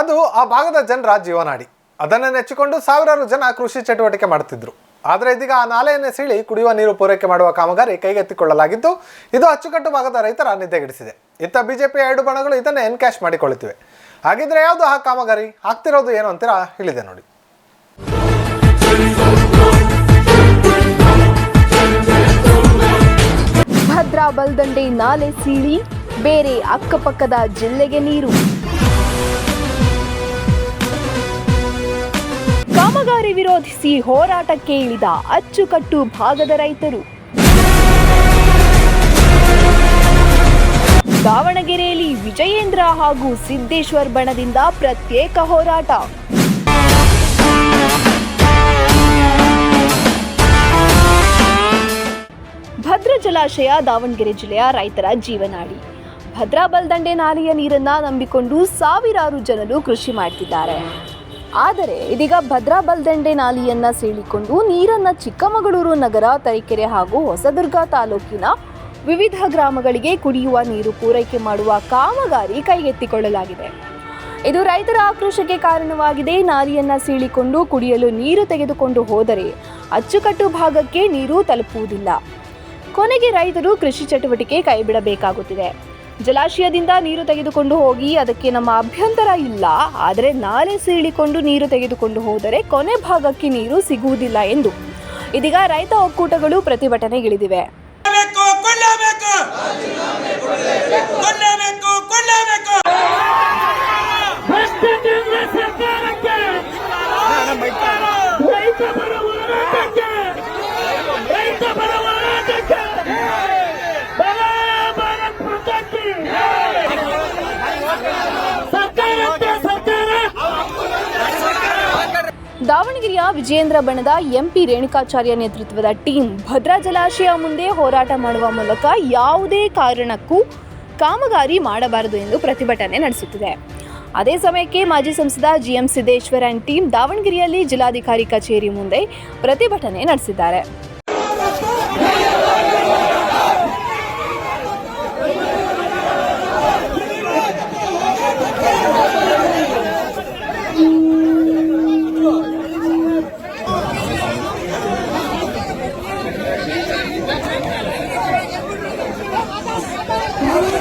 ಅದು ಆ ಭಾಗದ ಜನರ ಜೀವನಾಡಿ. ಅದನ್ನು ನೆಚ್ಚಿಕೊಂಡು ಸಾವಿರಾರು ಜನ ಕೃಷಿ ಚಟುವಟಿಕೆ ಮಾಡುತ್ತಿದ್ದರು ಆದರೆ ಇದೀಗ ಆ ನಾಲೆಯನ್ನು ಸೀಳಿ ಕುಡಿಯುವ ನೀರು ಪೂರೈಕೆ ಮಾಡುವ ಕಾಮಗಾರಿ ಕೈಗೆತ್ತಿಕೊಳ್ಳಲಾಗಿದ್ದು, ಇದು ಅಚ್ಚುಕಟ್ಟು ಭಾಗದ ರೈತರ ನಿದ್ದೆಗೆಡಿಸಿದೆ. ಇತ್ತ ಬಿಜೆಪಿಯ ಎರಡು ಬಣಗಳು ಇದನ್ನು ಎನ್ಕ್ಯಾಶ್ ಮಾಡಿಕೊಳ್ಳುತ್ತಿವೆ. ಹಾಗಿದ್ರೆ ಯಾವುದು ಆ ಕಾಮಗಾರಿ? ಆಗ್ತಿರೋದು ಏನು ಅಂತೀರಾ? ಹೇಳಿದೆ ನೋಡಿ. ಭದ್ರಾ ಬಲ್ದಂಡೆ ನಾಲೆ ಸೀಳಿ, ಬೇರೆ ಅಕ್ಕಪಕ್ಕದ ಜಿಲ್ಲೆಗೆ ನೀರು. ವಿರೋಧಿಸಿ ಹೋರಾಟಕ್ಕೆ ಇಳಿದ ಅಚ್ಚುಕಟ್ಟು ಭಾಗದ ರೈತರು. ದಾವಣಗೆರೆಯಲ್ಲಿ ವಿಜಯೇಂದ್ರ ಹಾಗೂ ಸಿದ್ದೇಶ್ವರ್ ಬಣದಿಂದ ಪ್ರತ್ಯೇಕ ಹೋರಾಟ. ಭದ್ರ ಜಲಾಶಯ ದಾವಣಗೆರೆ ಜಿಲ್ಲೆಯ ರೈತರ ಜೀವನಾಡಿ. ಭದ್ರಾ ಬಲ್ದಂಡೆ ನಾಲೆಯ ನೀರನ್ನ ನಂಬಿಕೊಂಡು ಸಾವಿರಾರು ಜನರು ಕೃಷಿ ಮಾಡ್ತಿದ್ದಾರೆ. ಆದರೆ ಇದೀಗ ಭದ್ರಾ ಬಲ್ದಂಡೆ ನಾಲಿಯನ್ನ ಸೀಳಿಕೊಂಡು ನೀರನ್ನ ಚಿಕ್ಕಮಗಳೂರು ನಗರ, ತರೀಕೆರೆ ಹಾಗೂ ಹೊಸದುರ್ಗ ತಾಲೂಕಿನ ವಿವಿಧ ಗ್ರಾಮಗಳಿಗೆ ಕುಡಿಯುವ ನೀರು ಪೂರೈಕೆ ಮಾಡುವ ಕಾಮಗಾರಿ ಕೈಗೆತ್ತಿಕೊಳ್ಳಲಾಗಿದೆ. ಇದು ರೈತರ ಆಕ್ರೋಶಕ್ಕೆ ಕಾರಣವಾಗಿದೆ. ನಾಲಿಯನ್ನ ಸೀಳಿಕೊಂಡು ಕುಡಿಯಲು ನೀರು ತೆಗೆದುಕೊಂಡು ಹೋದರೆ ಅಚ್ಚುಕಟ್ಟು ಭಾಗಕ್ಕೆ ನೀರು ತಲುಪುವುದಿಲ್ಲ. ಕೊನೆಗೆ ರೈತರು ಕೃಷಿ ಚಟುವಟಿಕೆ ಕೈಬಿಡಬೇಕಾಗುತ್ತಿದೆ. ಜಲಾಶಯದಿಂದ ನೀರು ತೆಗೆದುಕೊಂಡು ಹೋಗಿ ಅದಕ್ಕೆ ನಮ್ಮ ಅಭ್ಯಂತರ ಇಲ್ಲ. ಆದರೆ ನಾಲೆ ಸೀಳಿಕೊಂಡು ನೀರು ತೆಗೆದುಕೊಂಡು ಹೋದರೆ ಕೊನೆ ಭಾಗಕ್ಕೆ ನೀರು ಸಿಗುವುದಿಲ್ಲ ಎಂದು. ಇದೀಗ ರೈತ ಒಕ್ಕೂಟಗಳು ಪ್ರತಿಭಟನೆಗಿಳಿದಿವೆ. ದಾವಣಗೆರೆಯ ವಿಜಯೇಂದ್ರ ಬಣದ ಎಂಪಿ ರೇಣುಕಾಚಾರ್ಯ ನೇತೃತ್ವದ ಟೀಮ್ ಭದ್ರಾ ಜಲಾಶಯ ಮುಂದೆ ಹೋರಾಟ ಮಾಡುವ ಮೂಲಕ ಯಾವುದೇ ಕಾರಣಕ್ಕೂ ಕಾಮಗಾರಿ ಮಾಡಬಾರದು ಎಂದು ಪ್ರತಿಭಟನೆ ನಡೆಸುತ್ತಿದೆ. ಅದೇ ಸಮಯಕ್ಕೆ ಮಾಜಿ ಸಂಸದ ಜಿಎಂ ಸಿದ್ದೇಶ್ವರ್ ಅಂಡ್ ಟೀಮ್ ದಾವಣಗೆರೆಯಲ್ಲಿ ಜಿಲ್ಲಾಧಿಕಾರಿ ಕಚೇರಿ ಮುಂದೆ ಪ್ರತಿಭಟನೆ ನಡೆಸಿದ್ದಾರೆ.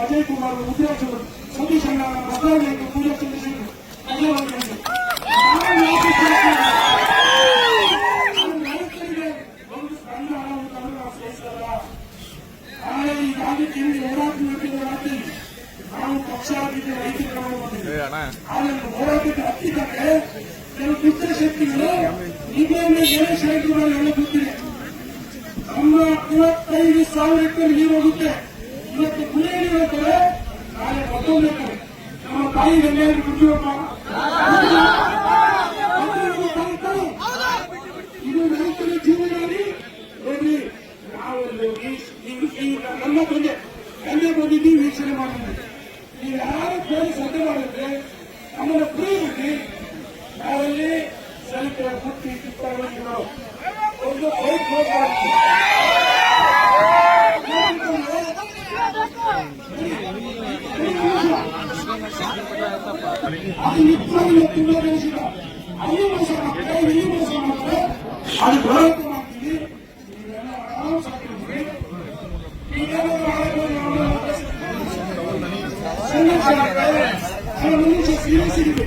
ಅಜಯ್ ಕುಮಾರ್ ಉದ್ಯೋಗ ಸತೀಶ್ ಅಣ್ಣ ಬಸವರಾಜ ಪೂಜಾ ಚಂದ್ರಶೇಖರ್ ಕೆಲವು ಪುತ್ರ ಶಕ್ತಿಗಳು ಈಗಲೇ ರೈತರು ಎಲ್ಲ ಗೊತ್ತಿದೆ ನಮ್ಮ ಮೂವತ್ತೈದು ಸಾವಿರ ಎಕರೆ ನೀರು ಹೋಗುತ್ತೆ. ಇವತ್ತು ನೀರು ಹೋಗ್ತದೆ ನಾಳೆ ಮತ್ತೊಂದು ಎಕರೆ ನಮ್ಮ ತಾಯಿ ಎಲ್ಲರೂ ಕುಡಿಯುವಪ್ಪ ಇದು ರೈತರ ಜೀವನಾಡಿ ನೋಡಿ ನಾವು ನಮ್ಮ ತಂದೆ ತಂದೆ ಬಂದಿದ್ದೀವಿ ವೀಕ್ಷಣೆ ಮಾಡಿದ್ವಿ ನೀವು ಯಾರು ಕೇಳಿ ಸದ್ಯ ಮಾಡಿದ್ರೆ, ನಮ್ಮನ್ನು ಪ್ರೀತಿ ನಾವಲ್ಲಿ ಸ್ವಲ್ಪ ಮುಟ್ಟಿ ಕಿತ್ತಾಡಿ ನಾವು ಒಂದು ಬೈಕ್ ಹೋಗ್ಬಾರ್ದು ಅದು ನಿಜವಾಗ್ಲೂ ತುಂಬಾ ದೇಶದ ಅಲ್ಲಿ ಮೋಸ ಮಾಡ್ತಾರೆ ಇಲ್ಲಿ ಮೋಸ ಮಾಡ್ತಾರೆ ಅದು ಹೋರಾಟ ಮಾಡ್ತೀವಿ ನೀವೆಲ್ಲ ಆರಾಮ್ ಸಾಕಿದ್ರಿ ಈಗೇನಾದ್ರು ಆಗೋದು ನಾವು ಸಂಘರ್ಷ ಆಗ್ತದೆ ಅದು ಮನುಷ್ಯ ಸೀರಿಯಸ್ ಇದೆ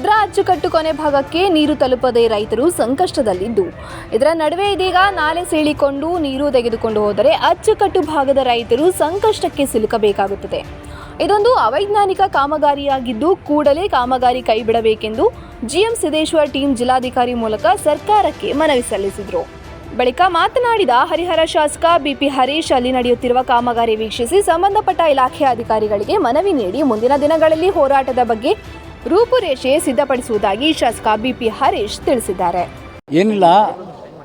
ಭದ್ರಾ ಅಚ್ಚುಕಟ್ಟು ಕೊನೆ ಭಾಗಕ್ಕೆ ನೀರು ತಲುಪದೆ ರೈತರು ಸಂಕಷ್ಟದಲ್ಲಿದ್ದು. ಇದರ ನಡುವೆ ಇದೀಗ ನಾಲೆ ಸೀಳಿಕೊಂಡು ನೀರು ತೆಗೆದುಕೊಂಡು ಹೋದರೆ ಅಚ್ಚುಕಟ್ಟು ಭಾಗದ ರೈತರು ಸಂಕಷ್ಟಕ್ಕೆ ಸಿಲುಕಬೇಕಾಗುತ್ತದೆ. ಇದೊಂದು ಅವೈಜ್ಞಾನಿಕ ಕಾಮಗಾರಿಯಾಗಿದ್ದು ಕೂಡಲೇ ಕಾಮಗಾರಿ ಕೈಬಿಡಬೇಕೆಂದು ಜಿಎಂ ಸಿದ್ದೇಶ್ವರ್ ಟೀಂ ಜಿಲ್ಲಾಧಿಕಾರಿ ಮೂಲಕ ಸರ್ಕಾರಕ್ಕೆ ಮನವಿ ಸಲ್ಲಿಸಿದರು. ಬಳಿಕ ಮಾತನಾಡಿದ ಹರಿಹರ ಶಾಸಕ ಬಿಪಿ ಹರೀಶ್ ಅಲ್ಲಿ ನಡೆಯುತ್ತಿರುವ ಕಾಮಗಾರಿ ವೀಕ್ಷಿಸಿ ಸಂಬಂಧಪಟ್ಟ ಇಲಾಖೆ ಅಧಿಕಾರಿಗಳಿಗೆ ಮನವಿ ನೀಡಿ ಮುಂದಿನ ದಿನಗಳಲ್ಲಿ ಹೋರಾಟದ ಬಗ್ಗೆ ರೂಪುರೇಷೆ ಸಿದ್ಧಪಡಿಸುವುದಾಗಿ ಶಾಸಕ ಬಿಪಿ ಹರೀಶ್ ತಿಳಿಸಿದ್ದಾರೆ. ಏನಿಲ್ಲ,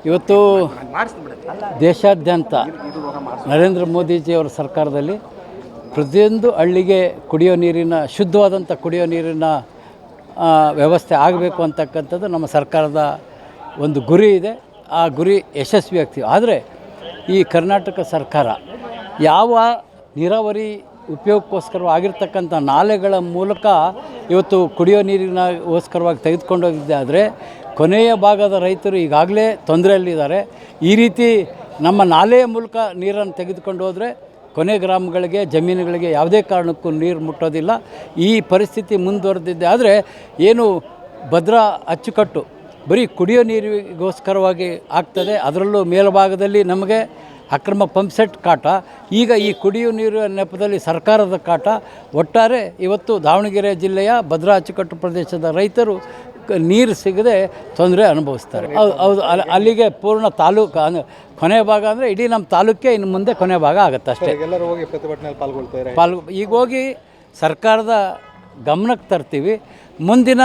ಇವತ್ತು ದೇಶಾದ್ಯಂತ ನರೇಂದ್ರ ಮೋದಿಜಿಯವರ ಸರ್ಕಾರದಲ್ಲಿ ಪ್ರತಿಯೊಂದು ಹಳ್ಳಿಗೆ ಕುಡಿಯೋ ನೀರಿನ, ಶುದ್ಧವಾದಂಥ ಕುಡಿಯೋ ನೀರಿನ ವ್ಯವಸ್ಥೆ ಆಗಬೇಕು ಅಂತಕ್ಕಂಥದ್ದು ನಮ್ಮ ಸರ್ಕಾರದ ಒಂದು ಗುರಿ ಇದೆ. ಆ ಗುರಿ ಯಶಸ್ವಿ ಆಗ್ತೀವಿ ಆದರೆ ಈ ಕರ್ನಾಟಕ ಸರ್ಕಾರ ಯಾವ ನೀರಾವರಿ ಉಪಯೋಗಕ್ಕೋಸ್ಕರ ಆಗಿರ್ತಕ್ಕಂಥ ನಾಲೆಗಳ ಮೂಲಕ ಇವತ್ತು ಕುಡಿಯೋ ನೀರಿನಗೋಸ್ಕರವಾಗಿ ತೆಗೆದುಕೊಂಡು ಹೋಗಿದ್ದಾದರೆ ಕೊನೆಯ ಭಾಗದ ರೈತರು ಈಗಾಗಲೇ ತೊಂದರೆಯಲ್ಲಿದ್ದಾರೆ. ಈ ರೀತಿ ನಮ್ಮ ನಾಲೆಯ ಮೂಲಕ ನೀರನ್ನು ತೆಗೆದುಕೊಂಡು ಹೋದರೆ ಕೊನೆ ಗ್ರಾಮಗಳಿಗೆ, ಜಮೀನುಗಳಿಗೆ ಯಾವುದೇ ಕಾರಣಕ್ಕೂ ನೀರು ಮುಟ್ಟೋದಿಲ್ಲ. ಈ ಪರಿಸ್ಥಿತಿ ಮುಂದುವರೆದಿದ್ದೆ ಆದರೆ ಏನು ಭದ್ರಾ ಅಚ್ಚುಕಟ್ಟು ಬರೀ ಕುಡಿಯೋ ನೀರಿಗೋಸ್ಕರವಾಗಿ ಆಗ್ತದೆ. ಅದರಲ್ಲೂ ಮೇಲ್ಭಾಗದಲ್ಲಿ ನಮಗೆ ಅಕ್ರಮ ಪಂಪ್ಸೆಟ್ ಕಾಟ. ಈಗ ಈ ಕುಡಿಯುವ ನೀರು ನೆಪದಲ್ಲಿ ಸರ್ಕಾರದ ಕಾಟ. ಒಟ್ಟಾರೆ ಇವತ್ತು ದಾವಣಗೆರೆ ಜಿಲ್ಲೆಯ ಭದ್ರಾ ಅಚ್ಚುಕಟ್ಟು ಪ್ರದೇಶದ ರೈತರು ನೀರು ಸಿಗದೆ ತೊಂದರೆ ಅನುಭವಿಸ್ತಾರೆ. ಹೌದು ಹೌದು ಅಲ್ಲಿ- ಅಲ್ಲಿಗೆ ಪೂರ್ಣ ತಾಲೂಕು ಅಂದರೆ ಕೊನೆ ಭಾಗ ಅಂದರೆ ಇಡೀ ನಮ್ಮ ತಾಲೂಕೇ ಇನ್ನು ಮುಂದೆ ಕೊನೆ ಭಾಗ ಆಗುತ್ತೆ ಅಷ್ಟೇ. ಎಲ್ಲರೂ ಹೋಗಿ ಪ್ರತಿಭಟನೆಯಲ್ಲಿ ಪಾಲ್ಗೊಳ್ತಾರೆ ಪಾಲ್ಗೊ ಈಗ ಹೋಗಿ ಸರ್ಕಾರದ ಗಮನಕ್ಕೆ ತರ್ತೀವಿ. ಮುಂದಿನ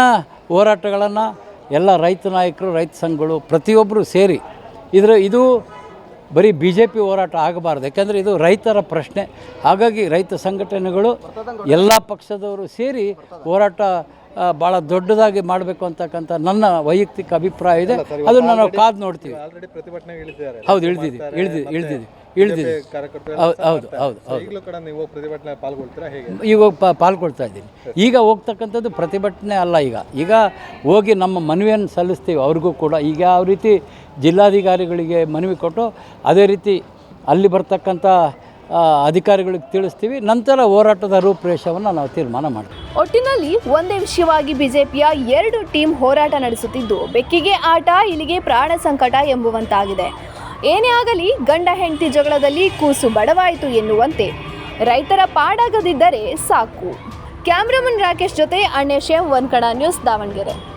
ಹೋರಾಟಗಳನ್ನು ಎಲ್ಲ ರೈತ ನಾಯಕರು ರೈತ ಸಂಘಗಳು ಪ್ರತಿಯೊಬ್ಬರು ಸೇರಿ. ಇದರ ಇದು ಬರೀ ಬಿ ಜೆ ಪಿ ಹೋರಾಟ ಆಗಬಾರ್ದು. ಯಾಕೆಂದರೆ ಇದು ರೈತರ ಪ್ರಶ್ನೆ. ಹಾಗಾಗಿ ರೈತ ಸಂಘಟನೆಗಳು ಎಲ್ಲ ಪಕ್ಷದವರು ಸೇರಿ ಹೋರಾಟ ಭಾಳ ದೊಡ್ಡದಾಗಿ ಮಾಡಬೇಕು ಅಂತಕ್ಕಂಥ ನನ್ನ ವೈಯಕ್ತಿಕ ಅಭಿಪ್ರಾಯ ಇದೆ. ಅದನ್ನು ನಾವು ಕಾದು ನೋಡ್ತೀವಿ. ಹೌದು ಇಳಿದಿದ್ದೀವಿ ಇಳಿದಿ ಇಳ್ದಿದ್ದೀವಿ ಇಳ್ದಿದ್ದೀವಿ ಹೌದು ಹೌದು ಹೌದು ಹೌದು. ಈಗಲೂ ಕೂಡ ನೀವು ಪ್ರತಿಭಟನೆ ಪಾಲ್ಗೊಳ್ತೀರಾ ಹೇಗೆ? ಈಗ ಪಾಲ್ಗೊಳ್ತಾ ಇದ್ದೀನಿ. ಈಗ ಹೋಗ್ತಕ್ಕಂಥದ್ದು ಪ್ರತಿಭಟನೆ ಅಲ್ಲ ಈಗ. ಈಗ ಹೋಗಿ ನಮ್ಮ ಮನವಿಯನ್ನು ಸಲ್ಲಿಸ್ತೀವಿ ಅವ್ರಿಗೂ ಕೂಡ. ಈಗ ಯಾವ ರೀತಿ ಜಿಲ್ಲಾಧಿಕಾರಿಗಳಿಗೆ ಮನವಿ ಕೊಟ್ಟು ಅದೇ ರೀತಿ ಅಲ್ಲಿ ಬರ್ತಕ್ಕಂಥ ಅಧಿಕಾರಿಗಳಿಗೆ ತಿಳಿಸ್ತೀವಿ. ನಂತರ ಹೋರಾಟದ ರೂಪುರೇಷವನ್ನು ನಾವು ತೀರ್ಮಾನ ಮಾಡ್ತೀವಿ. ಒಟ್ಟಿನಲ್ಲಿ ಒಂದೇ ವಿಷಯವಾಗಿ ಬಿಜೆಪಿಯ ಎರಡು ಟೀಮ್ ಹೋರಾಟ ನಡೆಸುತ್ತಿದ್ದು ಬೆಕ್ಕಿಗೆ ಆಟ ಇಲ್ಲಿಗೆ ಪ್ರಾಣ ಸಂಕಟ ಎಂಬುವಂತಾಗಿದೆ. ಏನೇ ಆಗಲಿ ಗಂಡ ಹೆಂಡತಿ ಜಗಳದಲ್ಲಿ ಕೂಸು ಬಡವಾಯಿತು ಎನ್ನುವಂತೆ. ರೈತರ ಪಾಡಾಗದಿದ್ದರೆ ಸಾಕು. ಕ್ಯಾಮ್ರಾಮನ್ ರಾಕೇಶ್ ಜೊತೆ ಅಣ್ಯ ಶೇಮ್ ಒನ್ ಕಣ ನ್ಯೂಸ್ ದಾವಣಗೆರೆ.